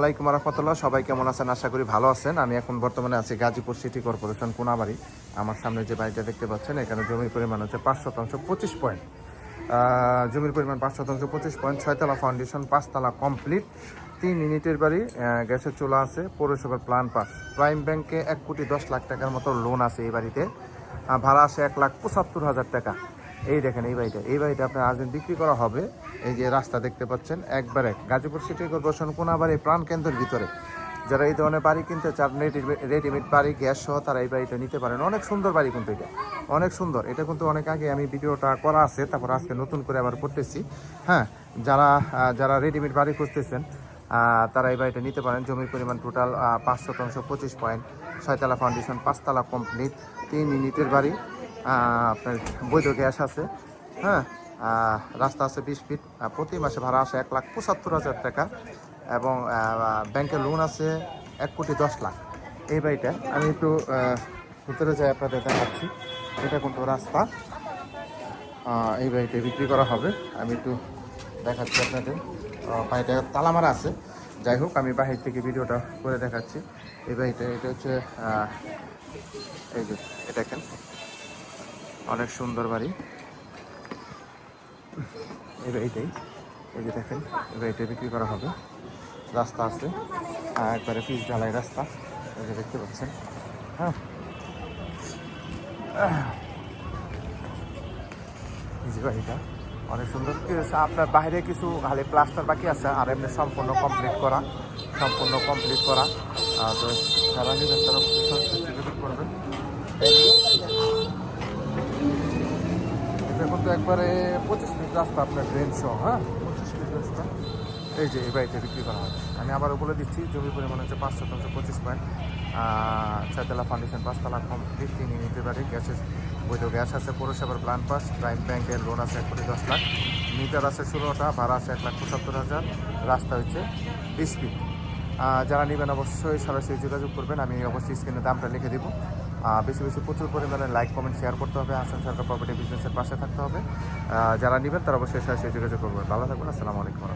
আসসালামাইকুম রহমতুল্লাহ, সবাই কেমন আছেন? আশা করি ভালো আছেন। আমি এখন বর্তমানে আছি গাজীপুর সিটি কর্পোরেশন, কোনাবাড়ি। আমার সামনে যে বাড়িটা দেখতে পাচ্ছেন, এখানে জমির পরিমাণ হচ্ছে পাঁচ শতাংশ পঁচিশ পয়েন্ট। জমির পরিমাণ পাঁচ শতাংশ পঁচিশ পয়েন্ট, ছয়তলা ফাউন্ডেশন, পাঁচতলা কমপ্লিট, তিন ইউনিটের বাড়ি গ্যাসের চুলা আছে, পৌরসভার প্ল্যান পাস। প্রাইম ব্যাংকে এক কোটি দশ লাখ টাকার মতো লোন আছে এই বাড়িতে। ভাড়া আছে এক লাখ পঁচাত্তর হাজার টাকা। এই দেখেন, এই বাড়িটা। এই বাড়িটা আপনার আজ বিক্রি করা হবে। এই যে রাস্তা দেখতে পাচ্ছেন, একবার এক গাজীপুর সিটি কর্পোরেশন কোনাবাড়ি প্রাণ কেন্দ্রের ভিতরে। যারা এই ধরনের বাড়ি কিনতে চান রেডিমেড বাড়ি, গ্যাস সহ তারা এই বাড়িটা নিতে পারেন। অনেক সুন্দর বাড়ি কিন্তু এটা। অনেক সুন্দর। এটা কিন্তু অনেক আগে আমি ভিডিওটা করা আছে, তারপর আজকে নতুন করে আবার করতেছি। হ্যাঁ যারা যারা রেডিমেড বাড়ি খুঁজতেছেন তারা এই বাড়িটা নিতে পারেন। জমির পরিমাণ টোটাল পাঁচ শতাংশ, পঁচিশ পয়েন্ট ছয়তলা ফাউন্ডেশন পাঁচতলা কমপ্লিট তিন ইউনিটের বাড়ি। আপনার বৈধ গ্যাস আছে হ্যাঁ? রাস্তা আছে বিশ ফিট প্রতি মাসে ভাড়া আসে এক লাখ পঁচাত্তর হাজার টাকা এবং ব্যাংকের লোন আছে এক কোটি দশ লাখ। এই বাড়িটা আমি একটু ভিতরে যাই আপনাদের দেখাচ্ছি। এটা কিন্তু রাস্তা। এই বাড়িটা বিক্রি করা হবে। আমি একটু দেখাচ্ছি আপনাদের। বাড়িটা তালা মারা আছে। যাই হোক, আমি বাহির থেকে ভিডিওটা করে দেখাচ্ছি। এই বাড়িটা, এটা হচ্ছে এই যে, এটা দেখেন অনেক সুন্দর বাড়ি। এই বাড়িটাই এই যে দেখেন এই বাড়িটা বিক্রি করা হবে। রাস্তা আছে। একবারে পিচ ঢালাই রাস্তা। এই যে দেখতে পাচ্ছেন। হ্যাঁ। যে বাড়িটা। অনেক সুন্দর। আপনার বাইরে কিছু খালি প্লাস্টার বাকি আছে, আর এমনি সম্পূর্ণ কমপ্লিট করা। সম্পূর্ণ কমপ্লিট করা। তো যারা নেবেন তারা করবেন। একবারে পঁচিশ মিনিট রাস্তা আপনার ড্রেন সহ হ্যাঁ? পঁচিশ ফিট রাস্তা। এই যে এই বাড়িতে বিক্রি করা হয় আমি আবারও বলে দিচ্ছি জমি পরিমাণ হচ্ছে পাঁচ শতাংশ, পঁচিশ পয়েন্ট ছয়তলা ফাউন্ডেশন পাঁচতলা কমপ্লিট তিন ইউনিটের বাড়ি, গ্যাসের বৈধ গ্যাস আছে, পৌরসভার প্ল্যান পাস প্রাইম ব্যাংকের লোন আছে এক কোটি দশ লাখ। মিটার আছে ষোলোটা, ভাড়া আছে এক লাখ পঁচাত্তর হাজার। রাস্তা হচ্ছে বিশ ফিট যারা নেবেন অবশ্যই সরাসরি যোগাযোগ করবেন, আমি অবশ্যই স্ক্রিনে দামটা লিখে দিব। বেশি বেশি প্রচুর পরিমাণে লাইক কমেন্ট শেয়ার করতে হবে। আসান সরকার প্রপার্টি বিজনেসের পাশে থাকতে হবে। যারা নেবেন তারা অবশ্যই সরাসরি যোগাযোগ করবেন। ভালো থাকবেন, আসসালামু আলাইকুম।